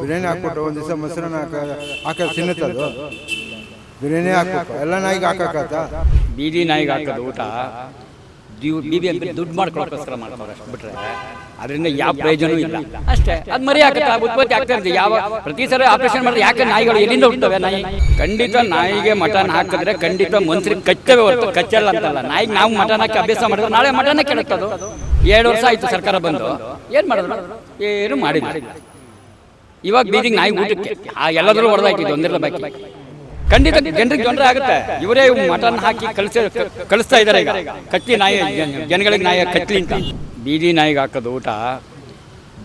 ಬಿರಿಯಾನಿ ಹಾಕ್ಬಿಟ್ಟು ಒಂದು ದಿವಸ ಮೊಸರನ್ನ ಹಾಕ ಹಾಕೋದು ತಿನ್ನುತ್ತದು ಬಿರಿಯಾನಿ ಹಾಕ್ಬೇಕು. ಎಲ್ಲ ನಾಯಿಗೆ ಹಾಕಕ್ಕ ಬೀದಿ ನಾಯಿಗೆ ಹಾಕೋದು ಊಟ. ದಿವ್ ಬೀದಿ ಅಂತ ದುಡ್ಡು ಮಾಡ್ಕೊಳ್ಳೋಕ್ಕೋಸ್ಕರ ಮಾಡ್ತಾರೆ ಅಷ್ಟು ಬಿಟ್ರೆ. ಅದರಿಂದ ಯಾವ ಪ್ರಯೋಜನವೂ ಇಲ್ಲ. ಅಷ್ಟೇ. ಅದು ಮರಿ ಹಾಕುತ್ತೆ? ಉತ್ಪತ್ತಿ ಆಗ್ತಾ ಇರುತ್ತೆ. ಯಾವ ಪ್ರತಿ ಸಲ ಆಪರೇಷನ್ ಮಾಡಿದ್ರೆ ಯಾಕೆ ನಾಯಿಗಳು ಎಲ್ಲಿಂದ ಹುಟ್ಟವೆ ನಾಯಿ ಖಂಡಿತ ನಾಯಿಗೆ ಮಟನ್ ಹಾಕಿದ್ರೆ ಖಂಡಿತ ಮನ್ಸರಿಗೆ ಕಚ್ಚವೆ ಹೊರತು. ಕಚ್ಚಲ್ಲ ಅಂತಲ್ಲ. ನಾಯಿಗೆ ನಾವು ಮಟನ್ ಹಾಕಿ ಅಭ್ಯಾಸ ಮಾಡಿದ್ರೆ ನಾಳೆ ಮಟನ್ ಅದು ಎರಡು ವರ್ಷ ಆಯಿತು ಸರ್ಕಾರ ಬಂದು. ಏನು ಮಾಡಿದ್ರು? ಏನು ಮಾಡಿಲ್ಲ. ಇವಾಗ ಬೀದಿಗೆ ನಾಯಿ ಊಟಕ್ಕೆ ಆ ಎಲ್ಲದರೂ ಹೊಡೆದಾಕಿದ್ದು ಒಂದಿರಲ್ಲ ಬಾಕಿ. ಖಂಡಿತ ಜನರಿಗೆ ತೊಂದರೆ ಆಗುತ್ತೆ. ಇವರೇ ಮಟನ್ ಹಾಕಿ ಕಳಿಸ ಕಳಿಸ್ತಾ ಇದ್ದಾರೆ ಈಗ. ಕತ್ತಿ ನಾಯಿ ಜನಗಳಿಗೆ ನಾಯಿ ಕತ್ಲಿ ಅಂತ. ಬೀದಿ ನಾಯಿಗೆ ಹಾಕೋದು ಊಟ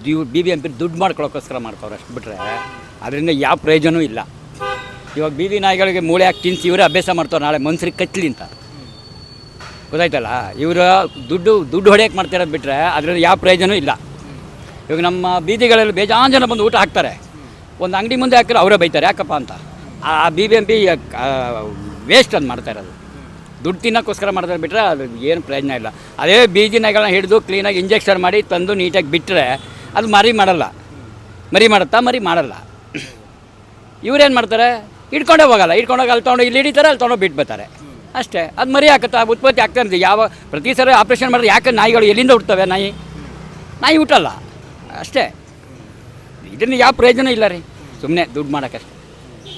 ದಿವ್ ಬಿ ಬಿ ಎಂ ಪಿ ದುಡ್ಡು ಮಾಡ್ಕೊಳ್ಳೋಕ್ಕೋಸ್ಕರ ಮಾಡ್ತಾವ್ರೆ ಅಷ್ಟು ಬಿಟ್ಟರೆ ಅದರಿಂದ ಯಾವ ಪ್ರಯೋಜನವೂ ಇಲ್ಲ. ಇವಾಗ ಬೀದಿ ನಾಯಿಗಳಿಗೆ ಮೂಳೆ ಹಾಕಿ ತಿನ್ನಿಸಿ ಇವರೇ ಅಭ್ಯಾಸ ಮಾಡ್ತಾರೆ ನಾಳೆ ಮನ್ಸರಿಗೆ ಕತ್ಲಿ ಅಂತ. ಗೊತ್ತಾಯ್ತಲ್ಲ? ಇವರು ದುಡ್ಡು ದುಡ್ಡು ಹೊಡೆಯಕ್ಕೆ ಮಾಡ್ತಿರೋದು ಬಿಟ್ಟರೆ ಅದರಿಂದ ಯಾವ ಪ್ರಯೋಜನವೂ ಇಲ್ಲ. ಇವಾಗ ನಮ್ಮ ಬೀದಿಗಳಲ್ಲಿ ಬೇಜಾನ್ ಜನ ಬಂದು ಊಟ ಹಾಕ್ತಾರೆ. ಒಂದು ಅಂಗಡಿ ಮುಂದೆ ಹಾಕಿದ್ರೆ ಅವರೇ ಬೈತಾರೆ, ಯಾಕಪ್ಪ ಅಂತ. ಆ B B M P waste ಅದು ಮಾಡ್ತಾ ಇರೋದು. ದುಡ್ಡು ತಿನ್ನೋಕ್ಕೋಸ್ಕರ ಮಾಡ್ತಾರೆ ಬಿಟ್ಟರೆ ಅದು ಏನು ಪ್ರಯೋಜನ ಇಲ್ಲ. ಅದೇ ಬೀದಿ ನಾಯಿಗಳನ್ನ ಹಿಡಿದು ಕ್ಲೀನಾಗಿ ಇಂಜೆಕ್ಷನ್ ಮಾಡಿ ತಂದು ನೀಟಾಗಿ ಬಿಟ್ಟರೆ ಅದು ಮರಿ ಮಾಡಲ್ಲ. ಮರಿ ಮಾಡುತ್ತಾ, ಮರಿ ಮಾಡಲ್ಲ. ಇವ್ರೇನು ಮಾಡ್ತಾರೆ? ಹಿಡ್ಕೊಂಡೇ ಹೋಗಲ್ಲ. ಹಿಡ್ಕೊಂಡೋಗಿ ಅಲ್ಲಿ ತೊಗೊಂಡು ಇಲ್ಲಿ ಹಿಡಿತಾರೆ, ಅಲ್ಲಿ ತೊಗೊಂಡು ಬಿಟ್ಟು ಅಷ್ಟೇ. ಅದು ಮರಿ ಹಾಕುತ್ತಾ ಉತ್ಪತ್ತಿ ಆಗ್ತಾ ಇರ್ತೀವಿ ಯಾವ, ಪ್ರತಿ ಸಲ ಆಪ್ರೇಷನ್ ಮಾಡಿದ್ರೆ ಯಾಕೆ ನಾಯಿಗಳು ಎಲ್ಲಿಂದ ಹುಡ್ತವೆ ನಾಯಿ? ನಾಯಿ ಹುಟ್ಟಲ್ಲ. ಅಷ್ಟೇ. ಇದರಿಂದ ಯಾವ ಪ್ರಯೋಜನ ಇಲ್ಲ ರೀ. ಸುಮ್ಮನೆ ದುಡ್ಡು ಮಾಡೋಕ್ಕಷ್ಟೇ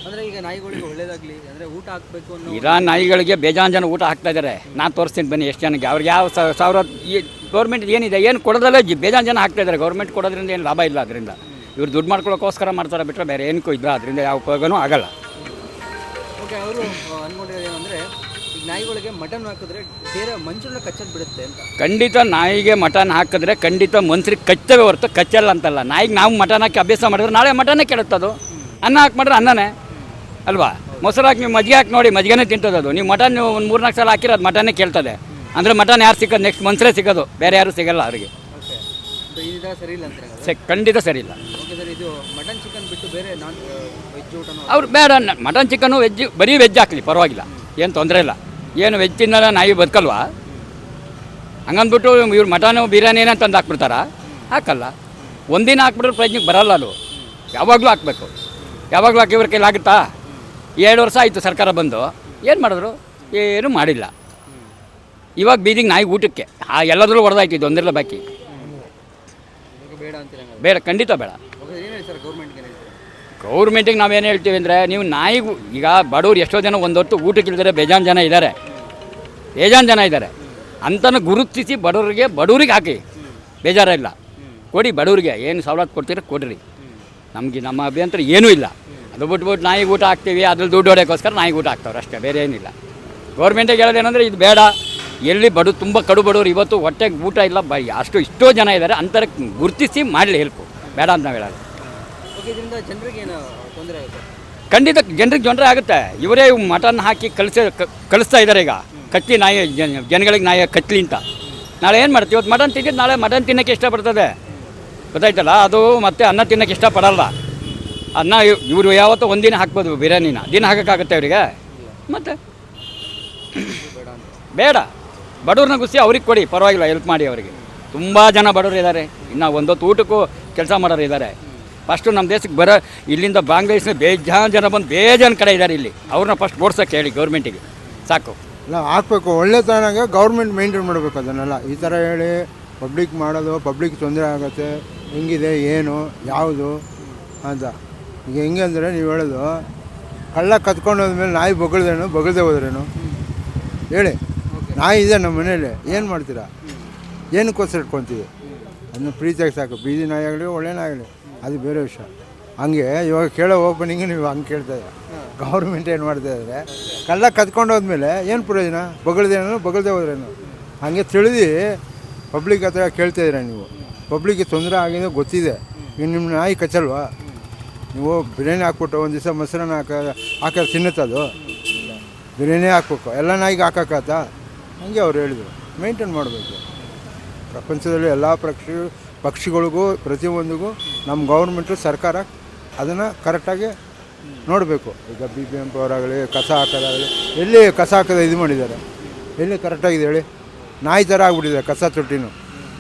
ಅಂದ್ರೆ ಈಗ ನಾಯಿಗಳಿಗೆ ಒಳ್ಳೇದಾಗಲಿ ಅಂದರೆ ಊಟ ಹಾಕಬೇಕು ಅನ್ನೋ ಇರೋ ನಾಯಿಗಳಿಗೆ ಬೇಜಾನ್ ಜನ ಊಟ ಹಾಕ್ತಾ ಇದ್ದಾರೆ ನಾನು ತೋರಿಸ್ತೀನಿ ಬನ್ನಿ ಎಷ್ಟು ಜನಕ್ಕೆ. ಅವ್ರಿಗೆ ಯಾವ ಸಾವಿರ ಈ ಗೌರ್ಮೆಂಟ್ ಏನಿದೆ ಏನು ಕೊಡೋದಲ್ಲ ಜಿ- ಬೇಜಾನ್ ಜನ ಹಾಕ್ತಾ ಇದ್ದಾರೆ ಗೌರ್ಮೆಂಟ್ ಕೊಡೋದ್ರಿಂದ ಏನು ಲಾಭ ಇಲ್ಲ ಅದರಿಂದ. ಇವ್ರು ದುಡ್ಡು ಮಾಡ್ಕೊಳ್ಳೋಕ್ಕೋಸ್ಕರ ಮಾಡ್ತಾರೆ ಬಿಟ್ಟರೆ ಬೇರೆ ಏನಕ್ಕೂ ಇಲ್ಲ ಅದರಿಂದ ಯಾವ ಉಪಯೋಗನೂ ಆಗಲ್ಲ. ಓಕೆ ಅವರು ಅಂದ್ಕೊಂಡಿರೋದು ಏನಂದ್ರೆ ನಾಯಿಗಳಿಗೆ ಮಟನ್ ಹಾಕಿದ್ರೆ ಬೇರೆ ಮಂಜುನ ಕಚ್ಚದ್ ಬಿಡುತ್ತೆ ಅಂತ. ಖಂಡಿತ ನಾಯಿಗೆ ಮಟನ್ ಹಾಕಿದ್ರೆ ಖಂಡಿತ ಮನ್ಸರಿಗೆ ಕಚ್ಚವೇ ಹೊರತು ಕಚ್ಚಲ್ಲ ಅಂತಲ್ಲ. ನಾಯಿಗೆ ನಾವು ಮಟನ್ ಹಾಕಿ ಅಭ್ಯಾಸ ಮಾಡಿದ್ರೆ ನಾಳೆ ಮಟನ್ನೇ ಕೆಡುತ್ತದು ಅನ್ನ ಹಾಕಿ ಮಾಡಿದ್ರೆ ಅನ್ನನೇ. ಅಲ್ವಾ? ಮೊಸರು ಹಾಕಿ ನೀವು ಮಜ್ಜಿಗೆ ಹಾಕಿ ನೋಡಿ ಮಜ್ಜಿಗೆನೇ ತಿಂತದೆ ಅದು. ನೀವು ಮಟನ್ ನೀವು ಒಂದು ಮೂರ್ನಾಲ್ಕು ಸಲ ಹಾಕಿರೋ ಅದು ಮಟನ್ನೇ ಕೇಳ್ತದೆ. ಅಂದರೆ ಮಟನ್ ಯಾರು ಸಿಕ್ಕೋದು? ನೆಕ್ಸ್ಟ್ ಮನ್ಸರೇ ಸಿಗೋದು. ಬೇರೆ ಯಾರು ಸಿಗಲ್ಲ ಅವರಿಗೆ. ಸರಿ ಇಲ್ಲ ಅಂತಾರೆ ಸ ಖಂಡಿತ ಸರಿ ಇಲ್ಲ. ಇದು ಮಟನ್ ಚಿಕನ್ ಬಿಟ್ಟು ಬೇರೆ ನಾನ್ ವೆಜ್ ಅವ್ರು ಬೇಡ ಮಟನ್ ಚಿಕನ್ ವೆಜ್ ಬರೀ ವೆಜ್ ಹಾಕಲಿ ಪರವಾಗಿಲ್ಲ. ಏನು ತೊಂದರೆ ಇಲ್ಲ. ಏನು ವೆಜ್ ತಿನ್ನಲ್ಲ ನಾಯಿ ಬದುಕಲ್ವಾ? ಹಂಗಂದ್ಬಿಟ್ಟು ಇವ್ರು ಮಟನು ಬಿರಿಯಾನಿನ ತಂದು ಹಾಕ್ಬಿಡ್ತಾರ? ಹಾಕಲ್ಲ. ಒಂದಿನ ಹಾಕ್ಬಿಟ್ರೆ ಪ್ರಯತ್ನಕ್ಕೆ ಬರಲ್ಲ ಅದು. ಯಾವಾಗಲೂ ಹಾಕಬೇಕು. ಯಾವಾಗಲೂ ಹಾಕಿ ಇವ್ರ ಕೈಲಾಗುತ್ತಾ ಎರಡು ವರ್ಷ ಆಯಿತು ಸರ್ಕಾರ ಬಂದು. ಏನು ಮಾಡಿದ್ರು? ಏನೂ ಮಾಡಿಲ್ಲ. ಇವಾಗ ಬೀದಿಗೆ ನಾಯಿ ಊಟಕ್ಕೆ. ಆ ಎಲ್ಲದರಲ್ಲೂ ಹೊಡೆದಾಯ್ತು ಇದು ಒಂದಿರಲ್ಲ ಬಾಕಿ. ಬೇಡ ಖಂಡಿತ ಬೇಡ. ಗೌರ್ಮೆಂಟ್ಗೆ ನಾವೇನು ಹೇಳ್ತೀವಿ ಅಂದರೆ ನೀವು ನಾಯಿಗೂ ಈಗ ಬಡವ್ರು ಎಷ್ಟೋ ಜನ ಒಂದು ಹೊತ್ತು ಊಟಕ್ಕೆ ಇಳಿದರೆ ಬೇಜಾನ್ ಜನ ಇದ್ದಾರೆ ಬೇಜಾನ್ ಜನ ಇದ್ದಾರೆ ಅಂತನೂ ಗುರುತಿಸಿ ಬಡವರಿಗೆ ಬಡವ್ರಿಗೆ ಹಾಕಿ. ಬೇಜಾರಿಲ್ಲ. ಕೊಡಿ ಬಡವ್ರಿಗೆ, ಏನು ಸವಲತ್ತು ಕೊಡ್ತೀರ ಕೊಡ್ರಿ. ನಮಗೆ ನಮ್ಮ ಅಭ್ಯಂತರ ಏನೂ ಇಲ್ಲ. ಅದು ಬಿಟ್ಬಿಟ್ಟು ನಾಯಿಗೆ ಊಟ ಹಾಕ್ತೀವಿ, ಅದ್ರಲ್ಲಿ ದುಡ್ಡು ಹೊಡೆಯೋಕ್ಕೋಸ್ಕರ ನಾಯಿಗೆ ಊಟ ಹಾಕ್ತವ್ರೆ ಅಷ್ಟೇ, ಬೇರೆ ಏನಿಲ್ಲ. ಗೌರ್ಮೆಂಟಿಗೆ ಹೇಳೋದೇನೆಂದರೆ ಇದು ಬೇಡ. ಎಲ್ಲಿ ಬಡು ತುಂಬ ಕಡು ಬಡವರು, ಇವತ್ತು ಹೊಟ್ಟೆಗೆ ಊಟ ಇಲ್ಲ, ಬ ಅಷ್ಟು ಇಷ್ಟೋ ಜನ ಇದ್ದಾರೆ ಅಂತರ, ಗುರುತಿಸಿ ಮಾಡಲಿ ಹೆಲ್ಪು ಬೇಡ ಅಂತ ನಾವು ಹೇಳೋದು. ಇದರಿಂದ ಜನರಿಗೆ ಖಂಡಿತ ಜನರಿಗೆ ತೊಂದರೆ ಆಗುತ್ತೆ. ಇವರೇ ಮಟನ್ ಹಾಕಿ ಕಳಿಸಿ ಕಳಿಸ್ತಾ ಇದ್ದಾರೆ ಈಗ. ಕತ್ತಿ ನಾಯಿ ಜನಗಳಿಗೆ ನಾಯಿ ಕತ್ಲಿ ಅಂತ. ನಾಳೆ ಏನು ಮಾಡ್ತೀವಿ ಇವತ್ತು ಮಟನ್ ತಿಂದಿದ್ದು ನಾಳೆ ಮಟನ್ ತಿನ್ನೋಕ್ಕೆ ಇಷ್ಟಪಡ್ತದೆ. ಗೊತ್ತಾಯ್ತಲ್ಲ? ಅದು ಮತ್ತೆ ಅನ್ನ ತಿನ್ನೋಕ್ಕೆ ಇಷ್ಟಪಡಲ್ಲ. ಅನ್ನ ಇವರು ಯಾವತ್ತೂ ಒಂದಿನ ಹಾಕ್ಬೋದು ಬಿರಿಯಾನಿನ. ದಿನ ಹಾಕೋಕ್ಕಾಗುತ್ತೆ ಅವರಿಗೆ ಮತ್ತೆ ಬೇಡ. ಬೇಡ ಬಡವ್ರನ್ನ ಗುಸಿ ಅವ್ರಿಗೆ ಕೊಡಿ. ಪರವಾಗಿಲ್ಲ ಹೆಲ್ಪ್ ಮಾಡಿ ಅವರಿಗೆ. ತುಂಬ ಜನ ಬಡವರು ಇದ್ದಾರೆ ಇನ್ನು ಒಂದೊತ್ತು ಊಟಕ್ಕೂ ಕೆಲಸ ಮಾಡೋರು ಇದ್ದಾರೆ ಫಸ್ಟು ನಮ್ಮ ದೇಶಕ್ಕೆ ಬರೋ ಇಲ್ಲಿಂದ ಬಾಂಗ್ಲಾದೇಶನ ಬೇಜಾನ್ ಜನ ಬಂದು ಬೇಜಾನ್ ಕಡೆ ಇದ್ದಾರೆ ಇಲ್ಲಿ. ಅವ್ರನ್ನ ಫಸ್ಟ್ ಓಡ್ಸೋಕ್ಕೆ ಹೇಳಿ ಗೌರ್ಮೆಂಟಿಗೆ ಸಾಕು. ಇಲ್ಲ ಹಾಕ್ಬೇಕು. ಒಳ್ಳೆತನಾಗ ಗೌರ್ಮೆಂಟ್ ಮೇಂಟೈನ್ ಮಾಡಬೇಕು ಅದನ್ನೆಲ್ಲ. ಈ ಥರ ಹೇಳಿ ಪಬ್ಲಿಕ್ ಮಾಡೋದು ಪಬ್ಲಿಕ್ ತೊಂದರೆ ಆಗುತ್ತೆ. ಹೆಂಗಿದೆ ಏನು ಯಾವುದು ಅಂತ. ಈಗ ಹೆಂಗೆ ಅಂದರೆ ನೀವು ಹೇಳೋದು ಕಳ್ಳ ಕತ್ಕೊಂಡು ಹೋದ್ಮೇಲೆ ನಾಯಿ ಬಗಳ್ದೇನು ಬಗಳ್ದೆ ಹೋದ್ರೇನು? ಹೇಳಿ. ನಾಯಿ ಇದೆ ನಮ್ಮ ಮನೇಲಿ ಏನು ಮಾಡ್ತೀರಾ? ಏನಕ್ಕೋಸ್ಕರ ಇಟ್ಕೊತೀವಿ? ಅದನ್ನ ಪ್ರೀತಿಯಾಗಿ ಸಾಕು. ಬೀದಿ ನಾಯಿ ಆಗಲಿ ಒಳ್ಳೆ ನಾಯಿ ಆಗಲಿ. ಅದು ಬೇರೆ ವಿಷಯ. ಹಂಗೆ ಇವಾಗ ಕೇಳೋ ಓಪನಿಂಗ್ ನೀವು ಹಂಗೆ ಕೇಳ್ತಾ ಇದ್ದೀರ. ಗೌರ್ಮೆಂಟ್ ಏನು ಮಾಡ್ತಾ ಇದ್ದಾರೆ ಕಳ್ಳ ಕದ್ಕೊಂಡು ಹೋದ್ಮೇಲೆ ಏನು ಪ್ರಯೋಜನ? ಬಗಳ್ದೇನು ಬಗಳ್ದೆ ಹೋದ್ರೇನು ಹಾಗೆ ತಿಳಿದು ಪಬ್ಲಿಕ್ ಹತ್ರ ಕೇಳ್ತಾ ಇದ್ದೀರ ನೀವು? ಪಬ್ಲಿಕ್ಗೆ ತೊಂದರೆ ಆಗಿದೆ, ಗೊತ್ತಿದೆ. ಇನ್ನು ನಿಮ್ಮ ನಾಯಿ ಕಚ್ಚಲ್ವಾ? ನೀವು ಬಿರಿಯಾನಿ ಹಾಕ್ಬಿಟ್ಟು ಒಂದು ದಿವಸ ಮೊಸರನ್ನ ಹಾಕ, ಹಾಕಿ ತಿನ್ನುತ್ತದು ಬಿರಿಯಾನಿ ಹಾಕ್ಬೇಕು. ಎಲ್ಲ ನಾಯಿಗೆ ಹಾಕೋಕ್ಕಾತ ಹಂಗೆ ಅವ್ರು ಹೇಳಿದರು. ಮೇಂಟೈನ್ ಮಾಡಬೇಕು. ಪ್ರಪಂಚದಲ್ಲಿ ಎಲ್ಲ ಪಕ್ಷಿ, ಪಕ್ಷಿಗಳಿಗೂ, ಪ್ರತಿಯೊಂದಿಗೂ ನಮ್ಮ ಗೌರ್ಮೆಂಟು ಸರ್ಕಾರ ಅದನ್ನು ಕರೆಕ್ಟಾಗಿ ನೋಡಬೇಕು. ಈಗ ಬಿ ಬಿ ಎಂ ಪಿ ಅವರಾಗಲಿ, ಕಸ ಹಾಕೋದಾಗಲಿ, ಎಲ್ಲಿ ಕಸ ಹಾಕೋದು ಇದು ಮಾಡಿದ್ದಾರೆ? ಎಲ್ಲಿ ಕರೆಕ್ಟಾಗಿದೆ ಹೇಳಿ? ನಾಯಿ ಥರ ಆಗ್ಬಿಟ್ಟಿದೆ ಕಸ ತೊಟ್ಟಿನೂ.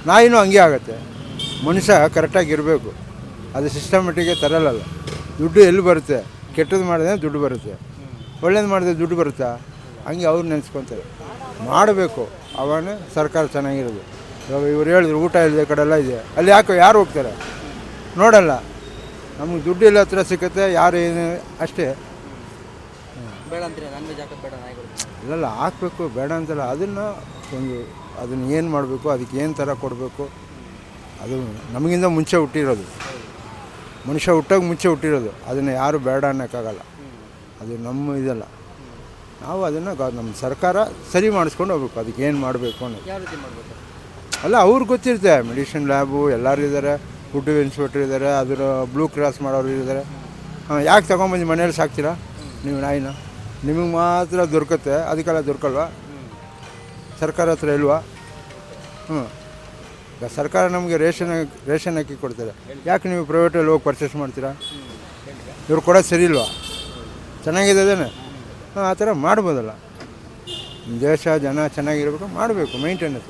ನಾಯಿನೂ ಹಂಗೆ ಆಗುತ್ತೆ. ಮನುಷ್ಯ ಕರೆಕ್ಟಾಗಿ ಇರಬೇಕು. ಅದು ಸಿಸ್ಟಮೆಟಿಗೆ ತರಲ್ಲ ದುಡ್ಡು ಎಲ್ಲಿ ಬರುತ್ತೆ? ಕೆಟ್ಟದ್ದು ಮಾಡಿದ್ರೆ ದುಡ್ಡು ಬರುತ್ತೆ. ಒಳ್ಳೇದು ಮಾಡಿದ್ರೆ ದುಡ್ಡು ಬರುತ್ತಾ? ಹಂಗೆ ಅವ್ರು ನೆನೆಸ್ಕೊತಾರೆ. ಮಾಡಬೇಕು. ಅವಾಗ ಸರ್ಕಾರ ಚೆನ್ನಾಗಿರೋದು. ಇವಾಗ ಇವ್ರು ಹೇಳಿದ್ರು ಊಟ ಇಲ್ಲದೆ ಕಡೆಲ್ಲ ಇದೆ. ಅಲ್ಲಿ ಯಾಕೆ ಯಾರು ಹೋಗ್ತಾರೆ? ನೋಡಲ್ಲ. ನಮ್ಗೆ ದುಡ್ಡು ಇಲ್ಲ ಹತ್ರ ಸಿಕ್ಕತ್ತೆ ಯಾರು ಏನು ಅಷ್ಟೇ. ಬೇಡ ಹಾಕ್ಬೇಕು ನಾನ್ ವೆಜ್ ಹಾಕೋದು ಬೇಡ ನಾಯಿಗಳು ಇಲ್ಲೆಲ್ಲ ಹಾಕಬೇಕು ಬೇಡ ಅಂತಲ್ಲ. ಅದನ್ನು ಒಂದು ಅದನ್ನು ಏನು ಮಾಡಬೇಕು ಅದಕ್ಕೆ ಏನು ಥರ ಕೊಡಬೇಕು ಅದು ನಮಗಿಂತ ಮುಂಚೆ ಹುಟ್ಟಿರೋದು. ಮನುಷ್ಯ ಹುಟ್ಟೋಕೆ ಮುಂಚೆ ಹುಟ್ಟಿರೋದು. ಅದನ್ನು ಯಾರು ಬೇಡ ಅನ್ನೋಕ್ಕಾಗಲ್ಲ. ಅದು ನಮ್ಮ ಇದಲ್ಲ. ನಾವು ಅದನ್ನು ಗ ನಮ್ಮ ಸರ್ಕಾರ ಸರಿ ಮಾಡಿಸ್ಕೊಂಡು ಹೋಗ್ಬೇಕು. ಅದಕ್ಕೆ ಏನು ಮಾಡಬೇಕು ಅನ್ನೋದು. ಯಾವ ರೀತಿ ಮಾಡ್ಬೇಕು? ಅಲ್ಲ ಅವ್ರಿಗೆ ಗೊತ್ತಿರುತ್ತೆ. ಮೆಡಿಸಿನ್ ಲ್ಯಾಬು ಎಲ್ಲರೂ ಇದ್ದಾರೆ. ಫುಡ್ ಇನ್ಸ್ಪೆಕ್ಟರ್ ಇದ್ದಾರೆ, ಅದರ ಬ್ಲೂ ಕ್ರಾಸ್ ಮಾಡೋರು ಇದ್ದಾರೆ. ಯಾಕೆ ತೊಗೊಂಬಂದು ಮನೇಲಿ ಸಾಕ್ತೀರಾ? ನೀವು ನಾಯಿನ. ನಿಮಗೆ ಮಾತ್ರ ದೊರಕುತ್ತೆ ಅದಕ್ಕೆಲ್ಲ ದೊರಕಲ್ವಾ? ಸರ್ಕಾರ ಹತ್ರ ಇಲ್ವಾ? ಹ್ಞೂ ಸರ್ಕಾರ ನಮಗೆ ರೇಷನ್ ರೇಷನ್ ಅಕ್ಕಿ ಕೊಡ್ತಾರೆ. ಯಾಕೆ ನೀವು ಪ್ರೈವೇಟಲ್ಲಿ ಹೋಗಿ ಪರ್ಚೇಸ್ ಮಾಡ್ತೀರಾ? ಇವ್ರು ಕೊಡೋದು ಸರಿ ಇಲ್ವಾ? ಚೆನ್ನಾಗಿದೆ ಅದೇನೆ ಹಾಂ, ಆ ಥರ ಮಾಡ್ಬೋದಲ್ಲ. ದೇಶ, ಜನ ಚೆನ್ನಾಗಿರ್ಬೇಕು, ಮಾಡಬೇಕು ಮೇಂಟೆನೆನ್ಸ್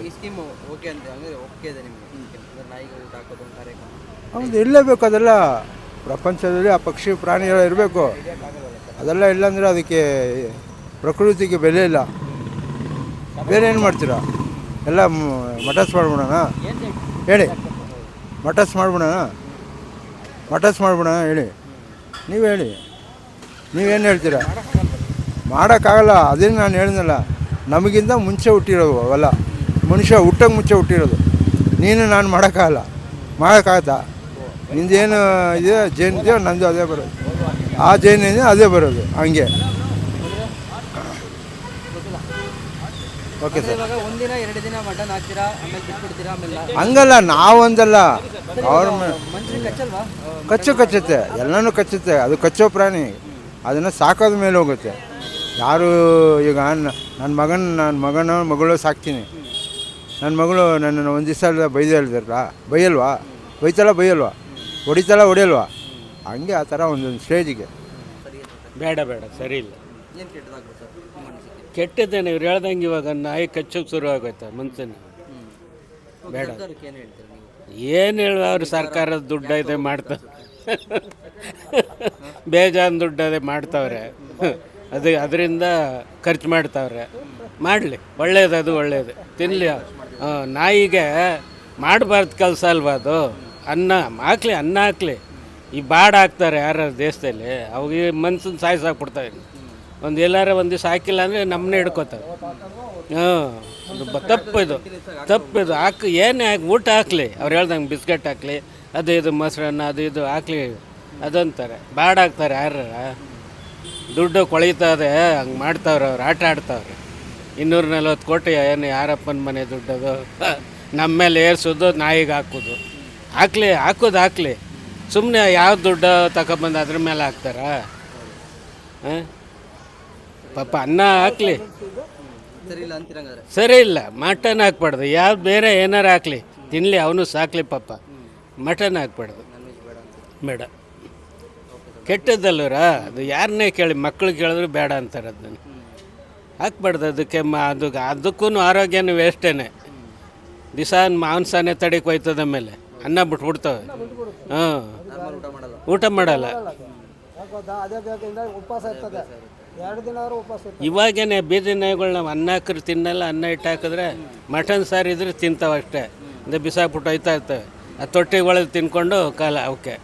ಹೌದು ಇರಲೇಬೇಕು ಅದೆಲ್ಲ ಪ್ರಪಂಚದಲ್ಲಿ ಆ ಪಕ್ಷಿ ಪ್ರಾಣಿಗಳು ಇರಬೇಕು. ಅದೆಲ್ಲ ಇಲ್ಲಾಂದರೆ ಅದಕ್ಕೆ ಪ್ರಕೃತಿಗೆ ಬೆಲೆ ಇಲ್ಲ. ಬೇರೆ ಏನು ಮಾಡ್ತೀರಾ? ಎಲ್ಲ ಮಟಸ್ ಮಾಡ್ಬಿಡೋಣ? ಹೇಳಿ. ಮಟಸ್ ಮಾಡ್ಬಿಡೋಣ? ಮಟಸ್ ಮಾಡ್ಬಿಡೋಣ, ಹೇಳಿ. ನೀವು ಹೇಳಿ. ನೀವೇನು ಹೇಳ್ತೀರಾ? ಮಾಡೋಕ್ಕಾಗಲ್ಲ, ಅದೇನು ನಾನು ಹೇಳಿದ್ನಲ್ಲ ನಮಗಿಂತ ಮುಂಚೆ ಹುಟ್ಟಿರೋದು ಅವೆಲ್ಲ. ಮನುಷ್ಯ ಹುಟ್ಟೋಕೆ ಮುಂಚೆ ಹುಟ್ಟಿರೋದು. ನೀನು ನಾನು ಮಾಡೋಕ್ಕಾಗಲ್ಲ. ಮಾಡೋಕ್ಕಾಗತ್ತಾ? ನಿಂದೇನು ಇದೆ ಜೇನು ಇದೆಯೋ ನಂದು ಅದೇ ಬರೋದು. ಆ ಜೇನು ಇದೆ ಅದೇ ಬರೋದು ಹಂಗೆ. Okay sir. ಒಂದಿನ ಎರಡು ದಿನ ಮಟನ್ ಹಾಕ್ತೀರಾ ಆಮೇಲೆ ಬಿಟ್ಬಿಡ್ತೀರಾ ಆಮೇಲೆ ಹಂಗಲ್ಲ ನಾವೊಂದಲ್ಲ. ಗೌರ್ಮೆಂಟ್ ಕಚ್ಚು ಕಚ್ಚುತ್ತೆ ಎಲ್ಲನೂ ಕಚ್ಚುತ್ತೆ. ಅದು ಕಚ್ಚೋ ಪ್ರಾಣಿ. ಅದನ್ನು ಸಾಕೋದ ಮೇಲೆ ಹೋಗುತ್ತೆ. ಯಾರು ಈಗ ನನ್ನ ಮಗನ ನನ್ನ ಮಗನ ಮಗಳು ಸಾಕ್ತೀನಿ. ನನ್ನ ಮಗಳು ನನ್ನನ್ನು ಒಂದು ದಿವಸ ಬೈದು ಹೇಳ್ದಾರಲ್ಲ ಬೈಯಲ್ವಾ? ಬೈತಲ್ಲ ಬೈಯಲ್ವಾ? ಹೊಡಿತಲ್ಲ ಹೊಡಿಯಲ್ವಾ? ಹಂಗೆ ಆ ಥರ ಒಂದೊಂದು ಸ್ಟೇಜಿಗೆ. ಬೇಡ ಬೇಡ ಸರಿ ಇಲ್ಲ. ಕೆಟ್ಟದ್ದೇನೆ ಇವ್ರು ಹೇಳ್ದಂಗೆ ಇವಾಗ ನಾಯಿ ಕಚ್ಚೋಕೆ ಶುರು ಆಗೋಯ್ತ ಮನ್ಸನ್ನು ಬೇಡ. ಏನು ಹೇಳುವ ಅವ್ರು ಸರ್ಕಾರದ ದುಡ್ಡು ಇದೆ ಮಾಡ್ತಾರೆ ಬೇಜಾನ್ ದುಡ್ಡು ಅದೇ ಮಾಡ್ತಾವ್ರೆ. ಅದು ಅದರಿಂದ ಖರ್ಚು ಮಾಡ್ತಾವ್ರೆ. ಮಾಡಲಿ ಒಳ್ಳೇದು ಅದು ಒಳ್ಳೇದು. ತಿನ್ನಲಿ ನಾಯಿಗೆ ಮಾಡಬಾರ್ದು ಕೆಲಸ ಅಲ್ವಾ ಅದು? ಅನ್ನ ಹಾಕ್ಲಿ ಅನ್ನ ಹಾಕ್ಲಿ. ಈ ಬಾಡ್ ಹಾಕ್ತಾರೆ ಯಾರು ದೇಶದಲ್ಲಿ ಅವಾಗ ಮನ್ಸನ್ನ ಸಾಯಿಸಾಕ್ಬಿಡ್ತಾರೆ ಒಂದು ಎಲ್ಲಾರ ಒಂದು ದಿವಸ ಹಾಕಿಲ್ಲ ಅಂದರೆ ನಮ್ಮನ್ನೇ ಹಿಡ್ಕೋತಾರೆ. ಹಾಂ ತಪ್ಪು ಇದು. ತಪ್ಪು ಇದು. ಹಾಕಿ, ಏನೇ ಹಾಕಿ, ಊಟ ಹಾಕ್ಲಿ. ಅವ್ರು ಹೇಳ್ದಂಗೆ ಬಿಸ್ಕೆಟ್ ಹಾಕ್ಲಿ, ಅದು ಇದು ಮೊಸರನ್ನ, ಅದು ಇದು ಹಾಕ್ಲಿ. ಅದಂತಾರೆ. ಬಾಡ್ ಹಾಕ್ತಾರೆ ಯಾರ ದುಡ್ಡು ಕೊಳಿತದೆ ಹಂಗೆ ಮಾಡ್ತಾವ್ರೆ ಅವ್ರು, ಆಟ ಆಡ್ತಾವ್ರೆ. ಇನ್ನೂರ ನಲ್ವತ್ತು ಕೋಟಿ ಏನು ಯಾರಪ್ಪನ ಮನೆ ದುಡ್ಡದು. ನಮ್ಮ ಮೇಲೆ ಏರ್ಸೋದು, ನಾಯಿಗೆ ಹಾಕೋದು. ಹಾಕ್ಲಿ ಹಾಕೋದು, ಹಾಕ್ಲಿ. ಸುಮ್ಮನೆ ಯಾವ ದುಡ್ಡು ತಗೊಬಂದು ಅದ್ರ ಮೇಲೆ ಹಾಕ್ತಾರ? ಪಾಪ ಅನ್ನ ಹಾಕ್ಲಿ. ಸರಿ ಇಲ್ಲ, ಮಟನ್ ಹಾಕ್ಬಾರ್ದು. ಯಾವ್ದು ಬೇರೆ ಏನಾರು ಹಾಕ್ಲಿ. ತಿನ್ನಲಿ ಅವನು ಸಾಕ್ಲಿ ಪಾಪ. ಮಟನ್ ಹಾಕ್ಬಾರ್ದು. ಬೇಡ. ಅಂತ ಅದು ಯಾರನ್ನೇ ಕೇಳಿ ಮಕ್ಕಳು ಕೇಳಿದ್ರು ಬೇಡ ಅಂತಾರೆ ಅದನ್ನು. ಹಾಕ್ಬಾರ್ದು ಅದಕ್ಕೆ ಅದು ಅದಕ್ಕೂ ಆರೋಗ್ಯನೂ ವೇಸ್ಟೇನೆ. ದಿವಸ ಮಾಂಸನೇ ತಡಿಕ್ ಹೋಯ್ತದ ಮೇಲೆ. ಅನ್ನ ಬಿಟ್ಬಿಡ್ತವೆ. ಹಾಂ ಊಟ ಮಾಡಲ್ಲ. ಇವಾಗೇನೆ ಬೀದಿ ನಾಯಿಗಳು ನಾವು ಅನ್ನ ಹಾಕಿದ್ರೆ ತಿನ್ನಲ್ಲ, ಅನ್ನ ಇಟ್ಟು ಹಾಕಿದ್ರೆ ಮಟನ್ ಸಾರು ಇದ್ರೆ ತಿಂತಾವೆ ಅಷ್ಟೇ. ಅಂದರೆ ಬಿಸಾಕ್ಬಿಟ್ಟು ಹೋಯ್ತಾ ಇರ್ತವೆ. ಆ ತೊಟ್ಟಿಗಳಿಗೆ ತಿನ್ಕೊಂಡು ಕಾಲ ಅವಕ್ಕೆ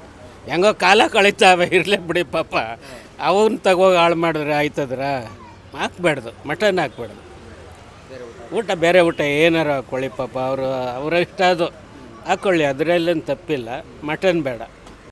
ಹೆಂಗೋ ಕಾಲ ಕಳೀತಾವೆ, ಇರಲೇ ಬಿಡಿ ಪಾಪ. ಅವನ್ನ ತಗೋ ಹಾಳು ಮಾಡಿದ್ರೆ ಆಯ್ತದ್ರ? ಹಾಕ್ಬಾರ್ದು, ಮಟನ್ ಹಾಕ್ಬಾರ್ದು. ಊಟ ಬೇರೆ ಊಟ, ಏನಾರು ಹಾಕ್ಕೊಳ್ಳಿ ಪಾಪ, ಅವರು, ಅವರ ಇಷ್ಟ ಅದು. ಹಾಕ್ಕೊಳ್ಳಿ ಅದರಲ್ಲೇನು ತಪ್ಪಿಲ್ಲ, ಮಟನ್ ಬೇಡ.